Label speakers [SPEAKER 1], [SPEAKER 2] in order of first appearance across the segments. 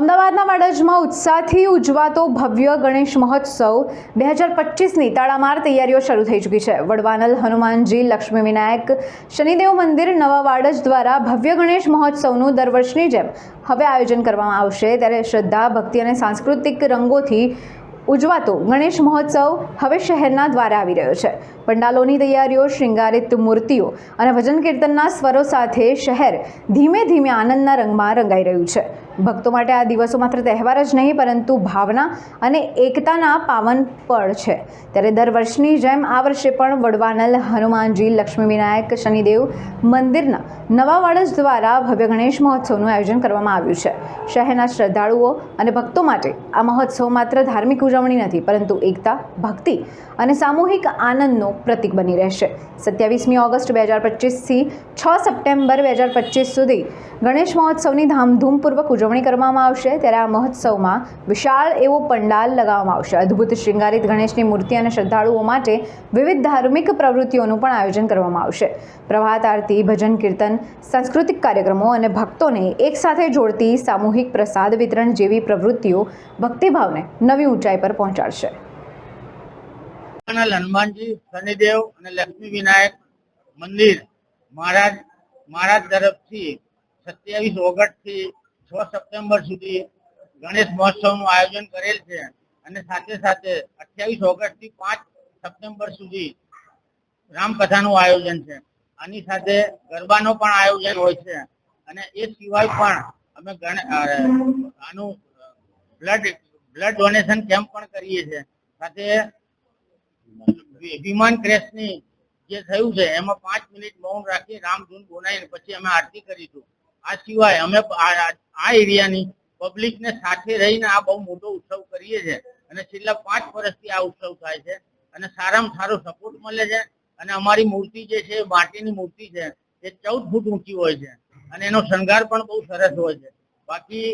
[SPEAKER 1] અમદાવાદના વાડજમાં ઉત્સાહથી ઉજવાતો ભવ્ય ગણેશ મહોત્સવ બે હજાર પચીસની તાળામાર તૈયારીઓ શરૂ થઈ ચૂકી છે. વડવાનલ હનુમાનજી, લક્ષ્મી વિનાયક, શનિદેવ મંદિર, નવા વાડજ દ્વારા ભવ્ય ગણેશ મહોત્સવનું દર વર્ષની જેમ હવે આયોજન કરવામાં આવશે. ત્યારે શ્રદ્ધા, ભક્તિ અને સાંસ્કૃતિક રંગોથી ઉજવાતો ગણેશ મહોત્સવ હવે શહેરના દ્વારે આવી રહ્યો છે. પંડાલોની તૈયારીઓ, શૃંગારિત મૂર્તિઓ અને ભજન કીર્તનના સ્વરો સાથે શહેર ધીમે ધીમે આનંદના રંગમાં રંગાઈ રહ્યું છે. ભક્તો માટે આ દિવસો માત્ર તહેવાર જ નહીં, પરંતુ ભાવના અને એકતાના પાવન પળ છે. ત્યારે દર વર્ષની જેમ આ વર્ષે પણ વડવાનલ હનુમાનજી લક્ષ્મી વિનાયક શનિદેવ મંદિરના નવા વાડજ દ્વારા ભવ્ય ગણેશ મહોત્સવનું આયોજન કરવામાં આવ્યું છે. શહેરના શ્રદ્ધાળુઓ અને ભક્તો માટે આ મહોત્સવ માત્ર ધાર્મિક ઉજવણી નથી, પરંતુ એકતા, ભક્તિ અને સામૂહિક આનંદનો પ્રતીક બની રહેશે. સત્યાવીસમી ઓગસ્ટ બે હજાર પચીસથી છ સપ્ટેમ્બર બે હજાર પચીસ સુધી ગણેશ મહોત્સવની ધામધૂમપૂર્વક ઉજવણી કરવામાં આવશે ત્યારે આ મહોત્સવમાં વિશાળ એવો પંડાલ લગાવવામાં આવશે. અદ્ભુત શૃંગારિત ગણેશની મૂર્તિ અને શ્રદ્ધાળુઓ માટે વિવિધ ધાર્મિક પ્રવૃત્તિઓનું પણ આયોજન કરવામાં આવશે. પ્રભાત આરતી, ભજન કીર્તન, સાંસ્કૃતિક કાર્યક્રમો અને ભક્તોને એકસાથે જોડતી સામૂહિક પ્રસાદ વિતરણ જેવી પ્રવૃત્તિઓ ભક્તિભાવને નવી ઊંચાઈ પર પહોંચાડશે.
[SPEAKER 2] હનુમાનજી, શનિદેવ અને લક્ષ્મી વિનાયક મંદિર મહારાજ મહારાજ તરફથી સત્યાવીસ ઓગસ્ટ છ સપ્ટેમ્બર સુધી ગણેશ મહોત્સવનું આયોજન કરેલ છે અને સાથે સાથે અઠ્યાવીસ ઓગસ્ટથી પાંચ સપ્ટેમ્બર સુધી રામકથાનું આયોજન છે. આની સાથે ગરબાનો પણ આયોજન હોય છે અને એ સિવાય પણ અમે આનું બ્લડ બ્લડ ડોનેશન કેમ્પ પણ કરીએ છીએ. સાથે વિમાન ક્રેશની જે થયું છે એમાં પાંચ મિનિટ મૌન રાખી રામધૂન બોલાવીને પછી અમે આરતી કરીશું. આ સિવાય અમે આ એરિયાની પબ્લિકને સાથે રહીને આ બહુ મોટો ઉત્સવ કરીએ છીએ અને છેલ્લા પાંચ વર્ષથી આ ઉત્સવ થાય છે. અને સારામાં સારો સપોર્ટ મળે છે. અને અમારી મૂર્તિ જે છે માટીની મૂર્તિ છે. એ ચૌદ ફૂટ ઊંચી હોય છે. અને એનો શણગાર પણ બહુ સરસ હોય છે. બાકી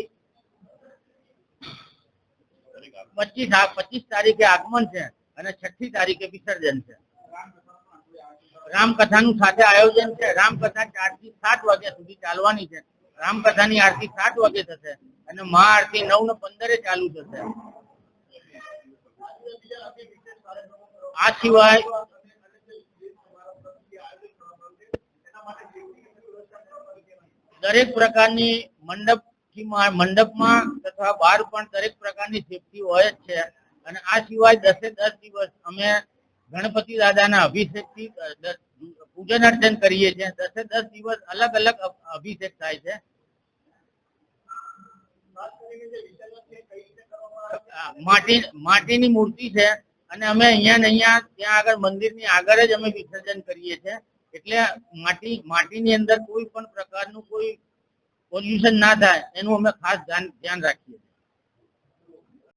[SPEAKER 2] પચીસ પચીસ તારીખે આગમન છે અને છઠ્ઠી તારીખે વિસર્જન છે. રામકથાનું સાથે આયોજન છે. રામકથા ચારથી સાત વાગ્યા સુધી ચાલવાની છે. રામકથાની આરતી સાત વાગે થશે અને મહાઆરતી નવ ને પંદરે ચાલુ થશે. આ સિવાય દરેક પ્રકારની મંડપ મંડપમાં તથા બહાર પણ દરેક પ્રકારની સેફટી હોય જ છે. અને આ સિવાય દસે દસ દિવસ અમે ગણપતિ દાદાના અભિષેકથી પૂજન અર્ચન કરીએ છીએ. દસે દસ દિવસ અલગ અલગ અભિષેક થાય છે. માટી, માટીની મૂર્તિ છે અને અમે અહીંયા ને અહીંયા ત્યાં આગળ મંદિરની આગળ જ અમે વિસર્જન કરીએ છીએ. એટલે માટી, માટીની અંદર કોઈ પણ પ્રકારનું કોઈ પોલ્યુશન ના થાય, એનું અમે ખાસ ધ્યાન ધ્યાન રાખીએ છીએ.